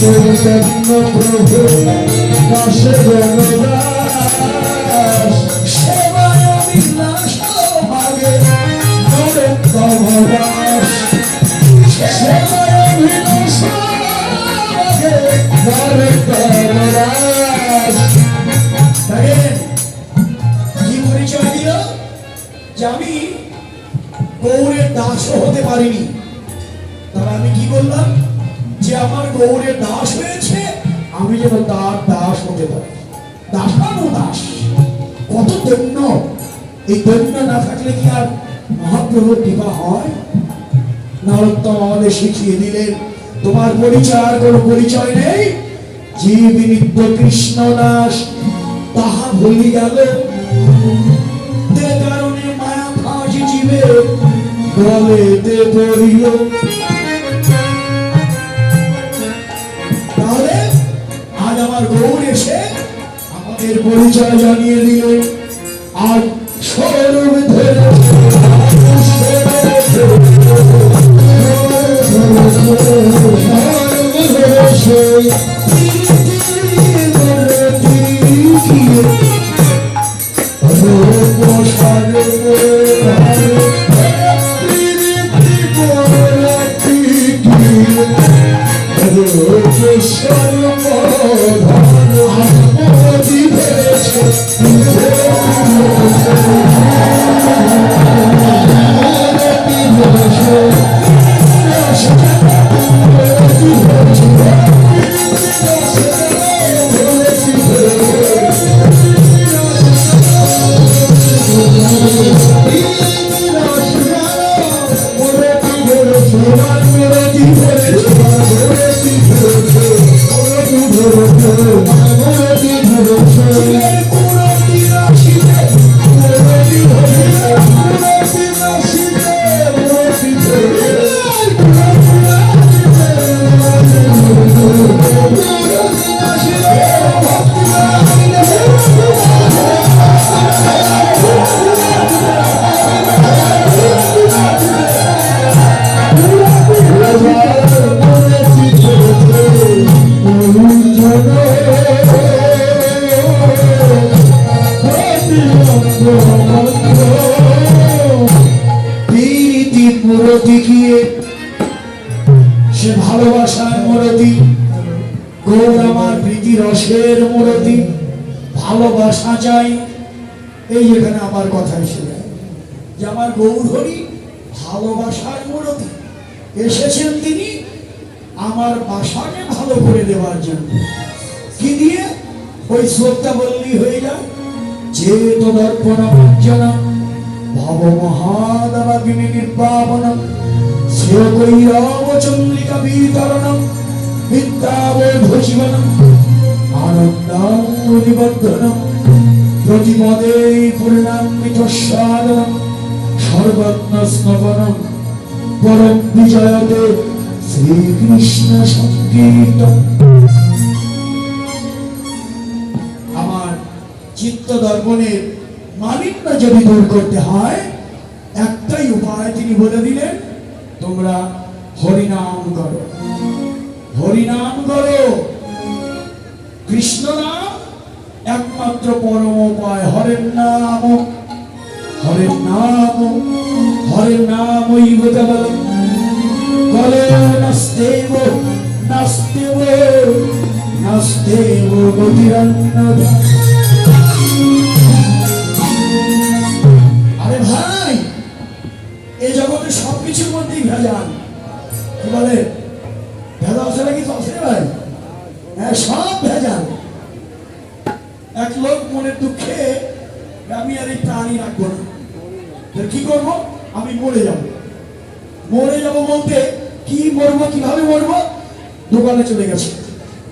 চৈতন্য প্রভু দাসে গণদাস সেবায় আমি গৌরের দাসও হতে পারিনি। তবে আমি কি বললাম যে আমার গৌরের দাস হয়েছে, আমি যেন তার দাস হতে পারি। দাসানো দাস, কত দৈন্য। এই দৈন্য না থাকলে কি আর মহাপ্রভুর কৃপা হয়? নরোত্তম আমাদের শিখিয়ে দিলেন, তোমার পরিচয়, আর কোনো পরিচয় নেই? জীব নিত্য কৃষ্ণ দাস, তাহা ভুলি গেল। কারণে মায়া ফাঁস জীবে, বলে পড়িল। আমাদের পরিচয় জানিয়ে দিল। আর স্বরূপ ধরে চাই এই যেখানে আমার কথা এসে যে আমার গৌর ভালোবাসার মূরতি। এসেছেন তিনি আমার বাসাকে ভালো করে দেওয়ার জন্য। কি দিয়ে ওই শ্রদ্ধা বললি হয়ে যায় যে। তো দর্পণ অঞ্জনা, ভব মহাদবাগিনী নির্বাপনম, শ্রেয় কৈরব চন্দ্রিকা বিতরণম বিদ্যাবধূজীবনম আনন্দাম নিবদ্ধনম প্রতিপদে পূর্ণান্বিত সাধনম সর্বত্ন স্নপনম পরম বিজয়তে শ্রীকৃষ্ণ সংকীর্তন দর্পণের মালিন্য যদি দূর করতে হয়, একটাই উপায় তিনি বলে দিলেন, তোমরা হরিনাম করো। হরিনাম করো। কৃষ্ণ নাম একমাত্র পরম উপায়, হরের নাম। হরের নাম হরের নাম ওই কলে নাস্তেব নাস্তেব নাস্তেব গতিরন্নদা বলে, ভেজাল ছাড়া কিছু আছে ভাই? হ্যাঁ সব ভেজাল। এক লোক মনের দুঃখে, আমি আর এই প্রাণী রাখব না। কি করব? আমি মরে যাব। মরে যাব বলতে কি মরবো, কীভাবে মরবো? দোকানে চলে গেছে।